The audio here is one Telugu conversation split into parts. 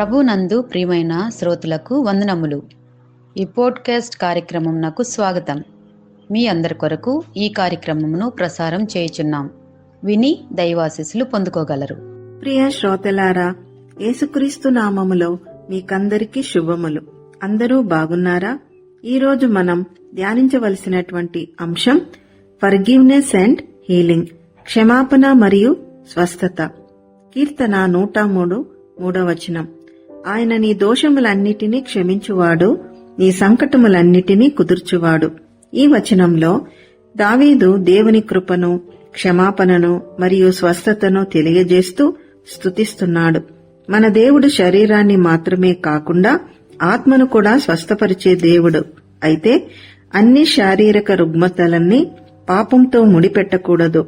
ప్రభునందు ప్రియమైన శ్రోతలకు వందనములు. ఈ పోడ్కాస్ట్ కార్యక్రమం నాకు స్వాగతం. మీ అందరి కొరకు ఈ కార్యక్రమమును ప్రసారం చేయుచున్నాం. విని దైవాశీస్సులు పొందుకోగలరు. ప్రియ శ్రోతలారా యేసుక్రీస్తు నామములో మీకందరికీ శుభములు. అందరూ బాగున్నారా? ఈరోజు మనం ధ్యానించవలసినటువంటి అంశం ఫర్గివ్నెస్ అండ్ హీలింగ్ క్షమాపణ మరియు స్వస్థత. కీర్తన నూట మూడు మూడవచనం ఆయన నీ దోషములన్నిటినీ క్షమించువాడు నీ సంకటములన్నిటినీ కుదుర్చువాడు. ఈ వచనంలో దావీదు దేవుని కృపను క్షమాపణను మరియు స్వస్థతను తెలియజేస్తూ స్తుతిస్తున్నాడు. మన దేవుడు శరీరాన్ని మాత్రమే కాకుండా ఆత్మను కూడా స్వస్థపరిచే దేవుడు. అయితే అన్ని శారీరక రుగ్మతలన్నీ పాపంతో ముడిపెట్టకూడదు.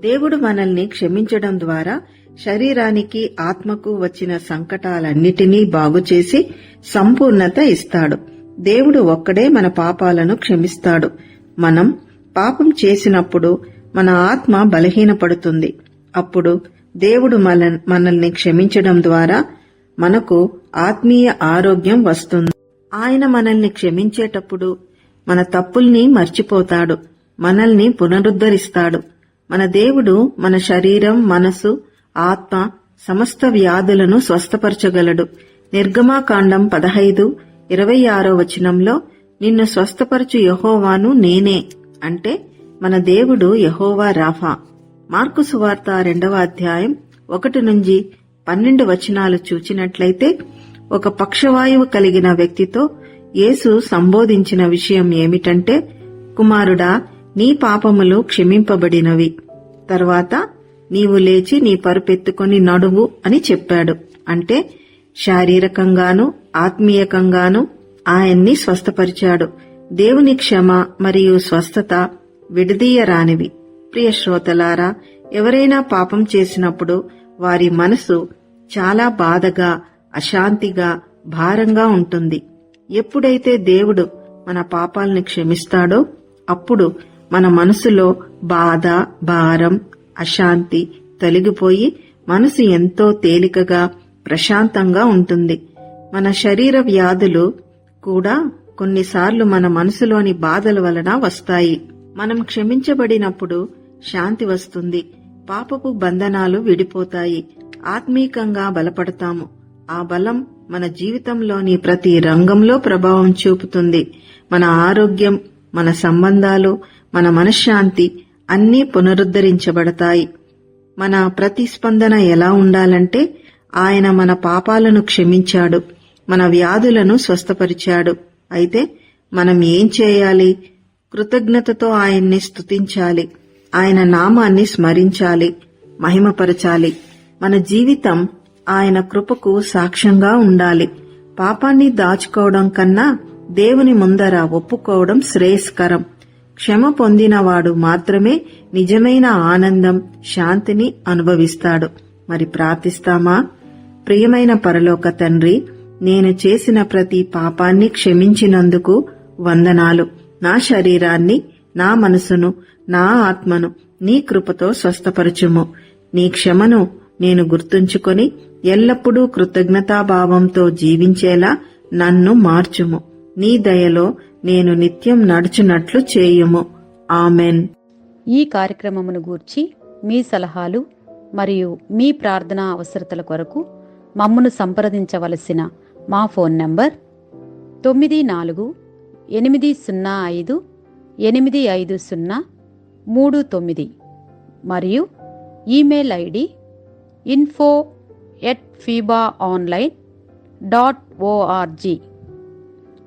దేవుడు మనల్ని క్షమించడం ద్వారా శరీరానికి ఆత్మకు వచ్చిన సంకటాలన్నిటినీ బాగుచేసి సంపూర్ణత ఇస్తాడు. దేవుడు ఒక్కడే మన పాపాలను క్షమిస్తాడు. మనం పాపం చేసినప్పుడు మన ఆత్మ బలహీనపడుతుంది. అప్పుడు దేవుడు మన మనల్ని క్షమించడం ద్వారా మనకు ఆత్మీయ ఆరోగ్యం వస్తుంది. ఆయన మనల్ని క్షమించేటప్పుడు మన తప్పుల్ని మర్చిపోతాడు. మనల్ని పునరుద్ధరిస్తాడు. మన దేవుడు మన శరీరం మనసు ఆత్మ సమస్త వ్యాధులను స్వస్థపరచగలడు. నిర్గమాకాండం పదహైదు ఇరవై ఆరో వచనంలో నిన్ను స్వస్థపరచు యహోవాను నేనే అంటే మన దేవుడు యహోవా రాఫా. మార్కు సువార్త రెండవ అధ్యాయం ఒకటి నుంచి పన్నెండు వచనాలు చూచినట్లయితే ఒక పక్షవాయువు కలిగిన వ్యక్తితో యేసు సంబోధించిన విషయం ఏమిటంటే కుమారుడా నీ పాపములు క్షమింపబడినవి. తర్వాత నీవు లేచి నీ పరుపెత్తుకొని నడువు అని చెప్పాడు. అంటే శారీరకంగాను ఆత్మీయకంగాను ఆయన్ని స్వస్థపరిచాడు. దేవుని క్షమ మరియు స్వస్థత విడదీయరానివి. ప్రియ శ్రోతలారా ఎవరైనా పాపం చేసినప్పుడు వారి మనసు చాలా బాధగా అశాంతిగా భారంగా ఉంటుంది. ఎప్పుడైతే దేవుడు మన పాపాలను క్షమిస్తాడో అప్పుడు మన మనసులో బాధ భారం అశాంతి తొలగిపోయి మనసు ఎంతో తేలికగా ప్రశాంతంగా ఉంటుంది. మన శరీర వ్యాధులు కూడా కొన్నిసార్లు మన మనసులోని బాధల వలన వస్తాయి. మనం క్షమించబడినప్పుడు శాంతి వస్తుంది. పాపపు బంధనాలు విడిపోతాయి. ఆత్మీకంగా బలపడతాము. ఆ బలం మన జీవితంలోని ప్రతి రంగంలో ప్రభావం చూపుతుంది. మన ఆరోగ్యం మన సంబంధాలు మన మనశ్శాంతి అన్నీ పునరుద్ధరించబడతాయి. మన ప్రతిస్పందన ఎలా ఉండాలంటే ఆయన మన పాపాలను క్షమించాడు మన వ్యాధులను స్వస్థపరిచాడు. అయితే మనం ఏం చేయాలి? కృతజ్ఞతతో ఆయన్ని స్తుతించాలి. ఆయన నామాన్ని స్మరించాలి మహిమపరచాలి. మన జీవితం ఆయన కృపకు సాక్ష్యంగా ఉండాలి. పాపాన్ని దాచుకోవడం కన్నా దేవుని ముందర ఒప్పుకోవడం శ్రేయస్కరం. క్షమ పొందినవాడు మాత్రమే నిజమైన ఆనందం శాంతిని అనుభవిస్తాడు. మరి ప్రార్థిస్తామా? ప్రియమైన పరలోక తండ్రి నేను చేసిన ప్రతి పాపాన్ని క్షమించినందుకు వందనాలు. నా శరీరాన్ని నా మనసును నా ఆత్మను నీ కృపతో స్వస్థపరచుము. నీ క్షమను నేను గుర్తుంచుకొని ఎల్లప్పుడూ కృతజ్ఞతాభావంతో జీవించేలా నన్ను మార్చుము. నీ దయలో నేను నిత్యం నడుచునట్లు చేయుము. ఆమెన్. ఈ కార్యక్రమమును గూర్చి మీ సలహాలు మరియు మీ ప్రార్థనా అవసరతల కొరకు మమ్మను సంప్రదించవలసిన మా ఫోన్ నంబర్ తొమ్మిది నాలుగు ఎనిమిది సున్నా ఐదు ఎనిమిది ఐదు సున్నా మూడు తొమ్మిది మరియు email ID info at Feeba online dot ORG